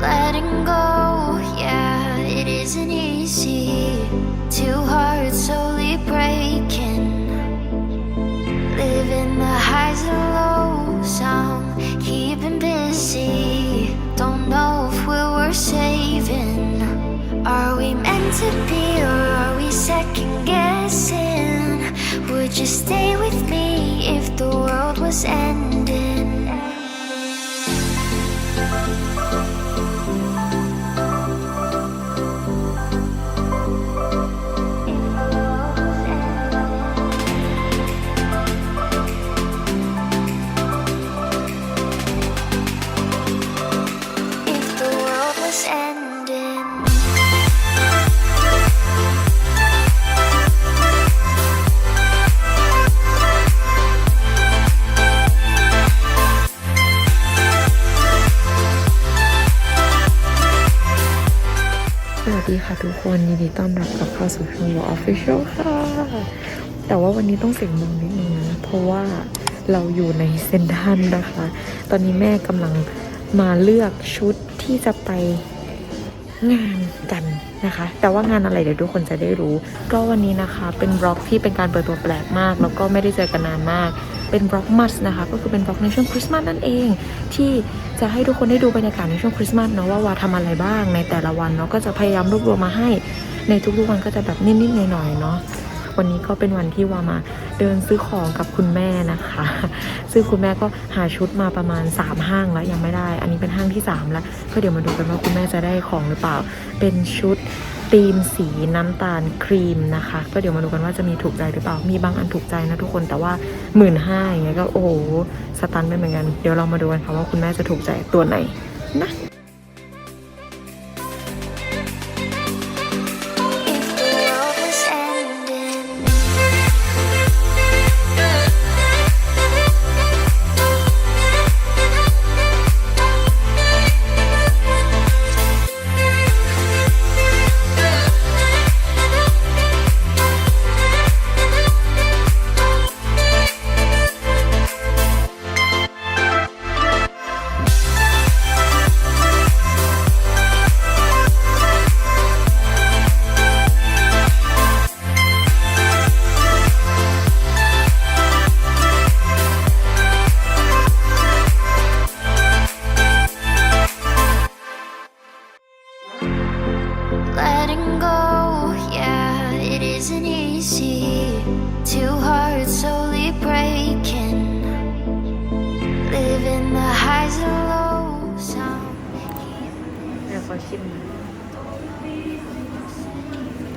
Letting go, yeah, it isn't easy. Two hearts slowly breaking. Living the highs and lows, I'm keeping busy. Don't know if we're worth saving. Are we meant to be or are we second guessing? Would you stay with me if the world was ending? ดีค่ะทุกคน ยินดีต้อนรับกลับเข้าสู่ช่อง w o r Official ค่ะ แต่ว่าวันนี้ต้องเสียงดังนิดนึงนะ เพราะว่าเราอยู่ในเซนทรันนะคะ ตอนนี้แม่กำลังมาเลือกชุดที่จะไปงานกัน นะคะ แต่ว่างานอะไรเดี๋ยวทุกคนจะได้รู้ ก็วันนี้นะคะ เป็นบล็อกที่เป็นการเปิดตัวแปลกมาก แล้วก็ไม่ได้เจอกันนานมาก เป็นบล็อกมัสนะคะ ก็คือเป็นบล็อกในช่วงคริสต์มาสนั่นเอง ที่จะให้ทุกคนได้ดูบรรยากาศในช่วงคริสต์มาสเนาะว่าวาทำอะไรบ้างในแต่ละวันเนาะก็จะพยายามรวบรวมมาให้ ในทุกๆวันก็จะแบบนิดๆหน่อยๆเนาะ วันนี้ก็เป็นวันที่วามาเดินซื้อของกับคุณแม่นะคะ ซึ่งคุณแม่ก็หาชุดมาประมาณ 3 ห้างแล้วยังไม่ได้ อันนี้เป็นห้างที่ 3 แล้ว ก็เดี๋ยวมาดูกันว่าคุณแม่จะได้ของหรือเปล่า เป็นชุดธีมสีน้ำตาลครีมนะคะ ก็เดี๋ยวมาดูกันว่าจะมีถูกใจหรือเปล่า มีบางอันถูกใจนะทุกคนแต่ว่าหมื่นห้าอย่างเงี้ยก็โอ้โหสตันไปเหมือนกัน เดี๋ยวเรามาดูกันค่ะว่าคุณแม่จะถูกใจตัวไหนนะ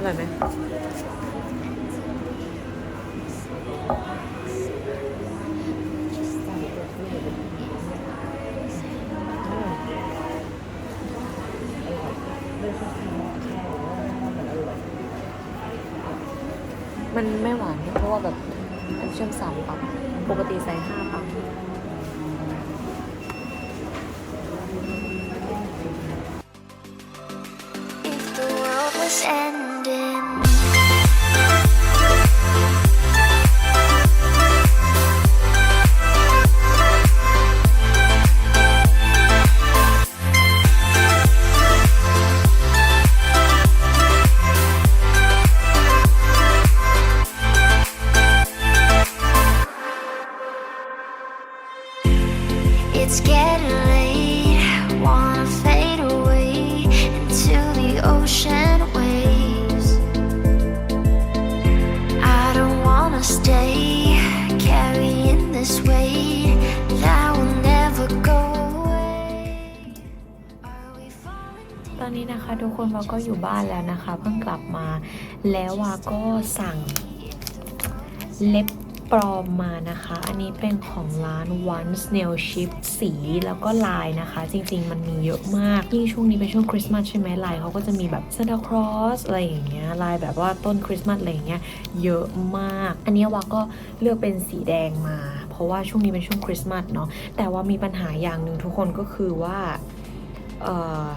ร่อยไหมมันไม่หวานเพราะว่าแบบเชื่อมสามปั๊มปกติใส่ห้าปั๊ม It's getting late, wanna fade away into the ocean waves. I don't wanna stay carrying this weight that will never go away. Are we falling ตอนนี้นะคะทุกคนวาก็อยู่บ้านแล้วนะคะ เพิ่งกลับมาแล้ววาก็สั่งเล็บ ปลอมมานะคะ อันนี้เป็นของร้าน One Snail Chip สีแล้วก็ลายนะคะ จริง ๆ มันมีเยอะมาก ยิ่งช่วงนี้เป็นช่วงคริสต์มาสใช่ไหมลายเขาก็จะมีแบบ Santa Claus อะไรอย่างเงี้ยลายแบบว่าต้นคริสต์มาสอะไรอย่างเงี้ยเยอะมาก อันนี้วาก็เลือกเป็นสีแดงมา เพราะว่าช่วงนี้เป็นช่วงคริสต์มาสเนาะแต่ว่ามีปัญหาอย่างหนึ่งทุกคนก็คือว่าเออ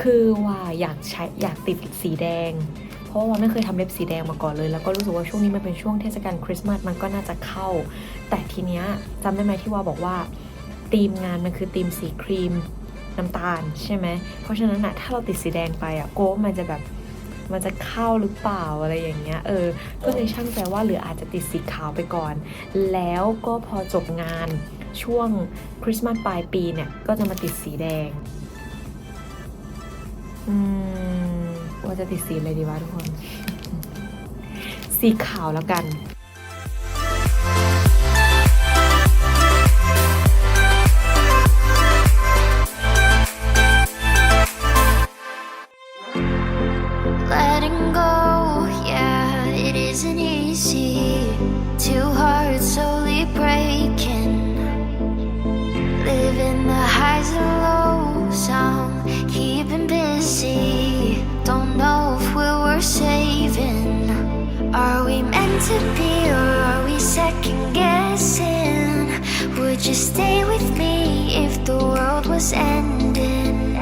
คือว่าอยากใช้อยากติดสีแดง ราะว่าไม่เคยทำเล็บสีแดงมาก่อนเลย แล้วก็รู้สึกว่าช่วงนี้มันเป็นช่วงเทศกาลคริสต์มาสมันก็น่าจะเข้า แต่ทีเนี้ยจำได้ไหมที่ว่าบอกว่าธีมงานมันคือธีมสีครีมน้ำตาลใช่ไหม เพราะฉะนั้นอะถ้าเราติดสีแดงไปอะโก้มันจะแบบมันจะเข้าหรือเปล่าอะไรอย่างเงี้ยเออ ก็เลยช่างใจว่าหรืออาจจะติดสีขาวไปก่อน แล้วก็พอจบงานช่วงคริสต์มาสปลายปีเนี่ย ก็จะมาติดสีแดง อืม จะติดสีอะไรดีวะทุกคน สีขาวแล้วกัน Living the highs Are we meant to be or are we second guessing? Would you stay with me if the world was ending?